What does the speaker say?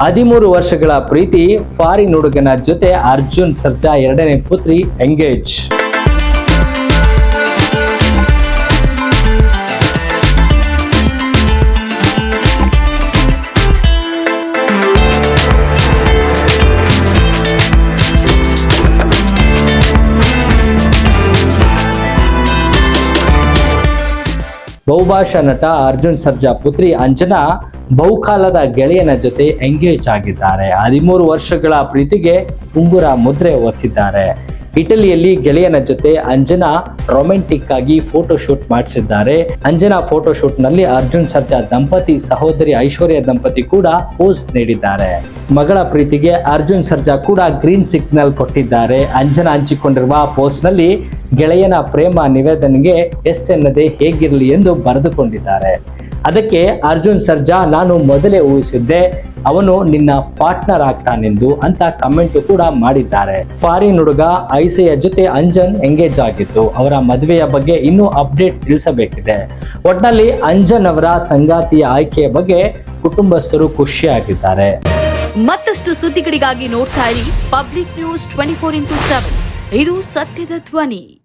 ಹದಿಮೂರು ವರ್ಷಗಳ ಪ್ರೀತಿ ಫಾರಿನ್ ಹುಡುಗನ ಜೊತೆ ಅರ್ಜುನ್ ಸರ್ಜಾ ಎರಡನೇ ಪುತ್ರಿ ಎಂಗೇಜ್. ಬಹುಭಾಷಾ ನಟ ಅರ್ಜುನ್ ಸರ್ಜಾ ಪುತ್ರಿ ಅಂಜನಾ ಬಹುಕಾಲದ ಗೆಳೆಯನ ಜೊತೆ ಎಂಗೇಜ್ ಆಗಿದ್ದಾರೆ. ಹದಿಮೂರು ವರ್ಷಗಳ ಪ್ರೀತಿಗೆ ಉಂಗುರ ಮುದ್ರೆ ಒತ್ತಿದ್ದಾರೆ. ಇಟಲಿಯಲ್ಲಿ ಗೆಳೆಯನ ಜೊತೆ ಅಂಜನಾ ರೊಮ್ಯಾಂಟಿಕ್ ಆಗಿ ಫೋಟೋ ಶೂಟ್ ಮಾಡಿಸಿದ್ದಾರೆ. ಅಂಜನಾ ಫೋಟೋ ಶೂಟ್ನಲ್ಲಿ ಅರ್ಜುನ್ ಸರ್ಜಾ ದಂಪತಿ ಸಹೋದರಿ ಐಶ್ವರ್ಯ ದಂಪತಿ ಕೂಡ ಪೋಸ್ ನೀಡಿದ್ದಾರೆ. ಮಗಳ ಪ್ರೀತಿಗೆ ಅರ್ಜುನ್ ಸರ್ಜಾ ಕೂಡ ಗ್ರೀನ್ ಸಿಗ್ನಲ್ ಕೊಟ್ಟಿದ್ದಾರೆ. ಅಂಜನಾ ಹಂಚಿಕೊಂಡಿರುವ ಪೋಸ್ಟ್ನಲ್ಲಿ ಗೆಳೆಯನ ಪ್ರೇಮ ನಿವೇದನೆಗೆ ಎಸ್ ಎನ್ನದೆ ಹೇಗಿರಲಿ ಎಂದು ಬರೆದುಕೊಂಡಿದ್ದಾರೆ. ಅದಕ್ಕೆ ಅರ್ಜುನ್ ಸರ್ಜಾ, ನಾನು ಮೊದಲೇ ಊಹಿಸಿದ್ದೆ, ಅವನು ನಿನ್ನ ಪಾರ್ಟ್ನರ್ ಆಗ್ತಾನೆಂದು ಅಂತ ಕಮೆಂಟ್ ಕೂಡ ಮಾಡಿದ್ದಾರೆ. ಫಾರಿನ್ ಹುಡುಗ ಐಸೆಯ ಜೊತೆ ಅಂಜನ್ ಎಂಗೇಜ್ ಆಗಿತ್ತು ಅವರ ಮದುವೆಯ ಬಗ್ಗೆ ಇನ್ನೂ ಅಪ್ಡೇಟ್ ತಿಳಿಸಬೇಕಿದೆ. ಒಟ್ನಲ್ಲಿ ಅಂಜನ್ ಅವರ ಸಂಗಾತಿಯ ಆಯ್ಕೆಯ ಬಗ್ಗೆ ಕುಟುಂಬಸ್ಥರು ಖುಷಿಯಾಗಿದ್ದಾರೆ. ಮತ್ತಷ್ಟು ಸುದ್ದಿಗಳಿಗಾಗಿ ನೋಡ್ತಾ ಇರಿ public news twenty four into seven. ಇದು ಸತ್ಯದ ಧ್ವನಿ.